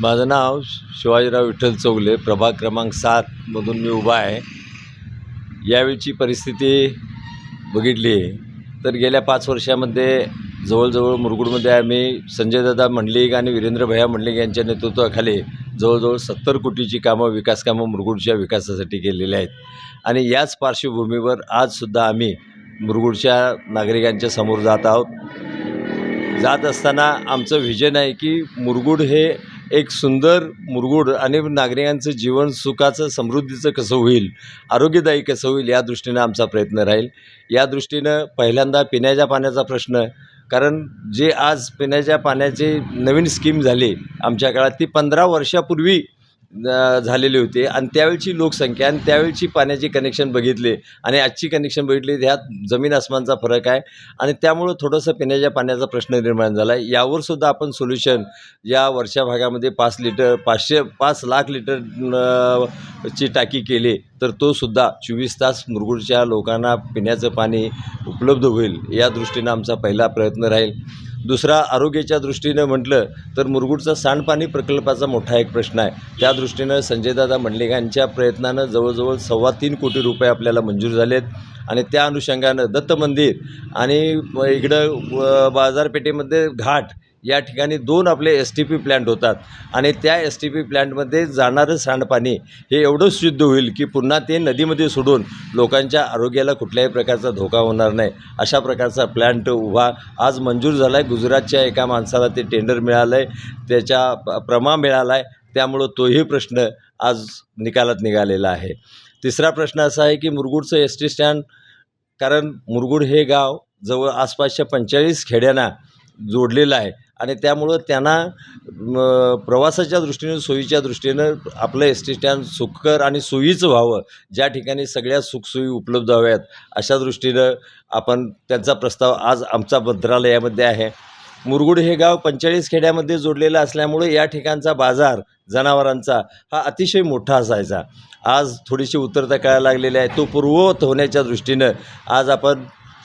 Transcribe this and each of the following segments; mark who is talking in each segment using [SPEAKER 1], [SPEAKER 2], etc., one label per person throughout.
[SPEAKER 1] माझं नाव शिवाजीराव विठ्ठल चौगले प्रभाग क्रमांक सातमधून मी उभा आहे. यावेळची परिस्थिती बघितली तर गेल्या पाच वर्षामध्ये जवळजवळ मुरगुडमध्ये आम्ही संजयदादा मंडलिक आणि वीरेंद्र भैया मंडलिक यांच्या नेतृत्वाखाली जवळजवळ सत्तर कोटीची कामं विकास कामं मुरगुडच्या विकासासाठी केलेली आहेत. आणि याच पार्श्वभूमीवर आजसुद्धा आम्ही मुरगुडच्या नागरिकांच्या समोर जात आहोत. जात असताना आमचं व्हिजन आहे की मुरगुड हे एक सुंदर मुरगुड आणि नागरिकांचं जीवन सुखाचं समृद्धीचं कसं होईल आरोग्यदायी कसं होईल या दृष्टीनं आमचा प्रयत्न राहील. या दृष्टीनं पहिल्यांदा पिण्याच्या पाण्याचा प्रश्न कारण जे आज पिण्याच्या पाण्याची नवीन स्कीम झाली आमच्या काळात ती पंधरा वर्षापूर्वी झालेले होते. आणि त्यावेळची लोकसंख्या आणि त्यावेळची पाण्याची कनेक्शन बघितले आणि आजची कनेक्शन बघितली ह्यात जमीन आसमानचा फरक आहे. आणि त्यामुळं थोडंसं पिण्याच्या पाण्याचा प्रश्न निर्माण झाला. आहे यावरसुद्धा आपण सोल्युशन या वर्षा भागामध्ये पाच लिटर पाचशे पाच लाख लिटर ची टाकी केली तर तो सुद्धा चोवीस तास मुरगुडच्या लोकांना पिण्याचं पाणी उपलब्ध होईल. या दृष्टीनं आमचा पहिला प्रयत्न राहील. दुसरा आरोग्याच्या दृष्टीनं म्हटलं तर मुरगुडचा सांडपाणी प्रकल्पाचा मोठा एक प्रश्न आहे. त्या दृष्टीनं संजयदादा मंडलिकांच्या प्रयत्नानं जवळजवळ सव्वा तीन कोटी रुपये आपल्याला मंजूर झालेत. आणि त्या अनुषंगानं दत्त मंदिर आणि इकडं व- बाजारपेठेमध्ये घाट या ठिकाणी दोन आपले एस टी पी प्लॅन्ट होतात. आणि त्या एस टी पी प्लॅन्टमध्ये जाणारं सांडपाणी हे एवढं शुद्ध होईल की पुन्हा ते नदीमध्ये सोडून लोकांच्या आरोग्याला कुठल्याही प्रकारचा धोका होणार नाही. अशा प्रकारचा प्लॅन्ट उभा आज मंजूर झाला आहे गुजरातच्या एका माणसाला ते टेंडर मिळालं आहे त्याच्या प- प्रमा मिळाला आहे त्यामुळं तोही प्रश्न आज निकालात निघालेला आहे. तिसरा प्रश्न असा आहे की मुरगुडचं एस टी स्टँड कारण मुरगुड हे गाव जवळ आसपासच्या पंचेचाळीस खेड्यांना जोडलेलं आहे. आणि त्यामुळं त्यांना प्रवासाच्या दृष्टीनं सोयीच्या दृष्टीनं आपलं एस टी स्टँड सुखकर आणि सोयीचं व्हावं ज्या ठिकाणी सगळ्या सुखसोयी उपलब्ध हव्यात अशा दृष्टीनं आपण त्यांचा प्रस्ताव आज आमचा मंत्रालयामध्ये आहे. मुरगुड हे गाव पंचेचाळीस खेड्यामध्ये जोडलेलं असल्यामुळे या ठिकाणचा बाजार जनावरांचा हा अतिशय मोठा असायचा. आज थोडीशी उतरता कळायला लागलेली आहे. तो पूर्ववत होण्याच्या दृष्टीनं आज आपण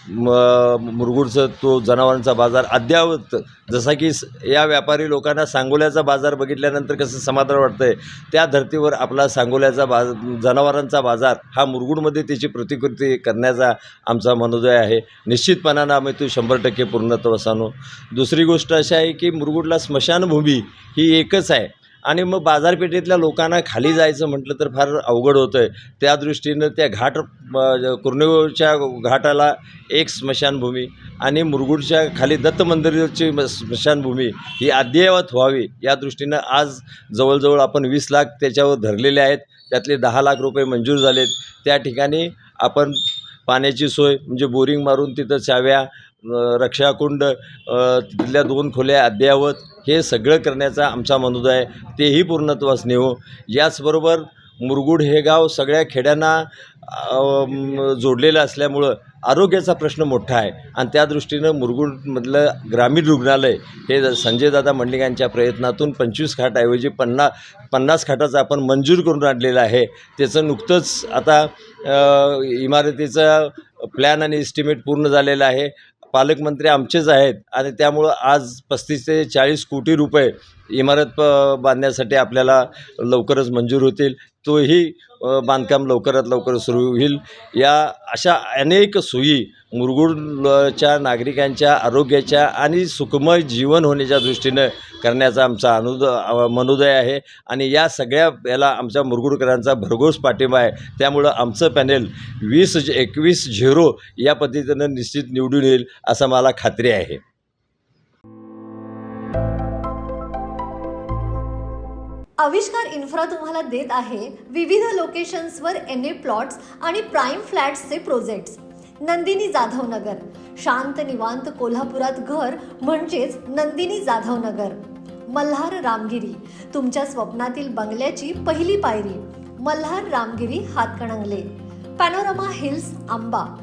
[SPEAKER 1] मुरगुडचं तो जनावरांचा बाजार अद्यावत जसा की स- या व्यापारी लोकांना सांगोल्याचा बाजार बघितल्यानंतर कसं समाधान वाटतं आहे त्या धर्तीवर आपला सांगोल्याचा बाज जनावरांचा बाजार हा मुरगुडमध्ये त्याची प्रतिकृती करण्याचा आमचा मनोदय आहे. निश्चितपणानं आम्ही तो शंभर टक्के पूर्णत्वास आणू दुसरी गोष्ट अशी आहे की मुरगुडला स्मशानभूमी ही एकच आहे. आणि मग बाजारपेठेतल्या लोकांना खाली जायचं म्हटलं तर फार अवघड होतं आहे त्या दृष्टीनं त्या घाट अ, कुर्णिवच्या घाटाला एक स्मशानभूमी आणि मुरगुडच्या खाली दत्त मंदिराची म- स्मशानभूमी ही अद्ययावत व्हावी या दृष्टीनं आज जवळजवळ आपण वीस लाख त्याच्यावर धरलेले आहेत. त्यातले दहा लाख रुपये मंजूर झालेत. त्या ठिकाणी आपण पाण्याची सोय म्हणजे बोरिंग मारून तिथं चाव्या रक्षाकुंड तिथल्या दोन खोल्या अद्ययावत हे सगळं करण्याचा आमचा मनोदय आहे. तेही पूर्णत्वास नेऊ हो. याचबरोबर मुरगुड हे गाव सगळ्या खेड्यांना जोडलेलं असल्यामुळं आरोग्याचा प्रश्न मोठा आहे. आणि त्या दृष्टीनं मुरगुडमधलं ग्रामीण रुग्णालय हे संजयदादा मंडलिकांच्या प्रयत्नातून पंचवीस खाटाऐवजी पन्ना पन्नास खाटाचं आपण मंजूर करून आणलेलं आहे. त्याचं नुकतंच आता इमारतीचं इमारतीचा प्लॅन आणि एस्टिमेट पूर्ण झालेलं आहे. पालकमंत्री आमचेच आहेत आणि त्यामुळं आज पस्तीस ते चाळीस कोटी रुपये इमारत प बांधण्यासाठी आपल्याला लवकरच मंजूर होतील. तोही बांधकाम लवकरात लवकर सुरू होईल. या अशा अनेक सोयी मुरगुडच्या नागरिकांच्या आरोग्याच्या आणि सुखमय जीवन होण्याच्या दृष्टीनं करण्याचा आमचा अनुद मनोदय आहे. आणि या सगळ्या याला आमच्या मुरगुडकरांचा भरघोस पाठिंबा आहे. त्यामुळं आमचं पॅनेल वीस एकवीस झिरो या पद्धतीनं निश्चित निवडून येईल. असं मला खात्री आहे.
[SPEAKER 2] आविष्कार इन्फ्रा तुम्हाला देत आहे विविध लोकेशन्सवर एन ए प्लॉट्स आणि प्राईम फ्लॅट्सचे प्रोजेक्ट्स नंदिनी जाधव नगर. शांत निवांत कोल्हापुरात घर म्हणजेच नंदिनी जाधव नगर. मल्हार रामगिरी. तुमच्या स्वप्नातील बंगल्याची पहिली पायरी. Malhar Ramgiri Hatkanangale. Panorama hills Amba.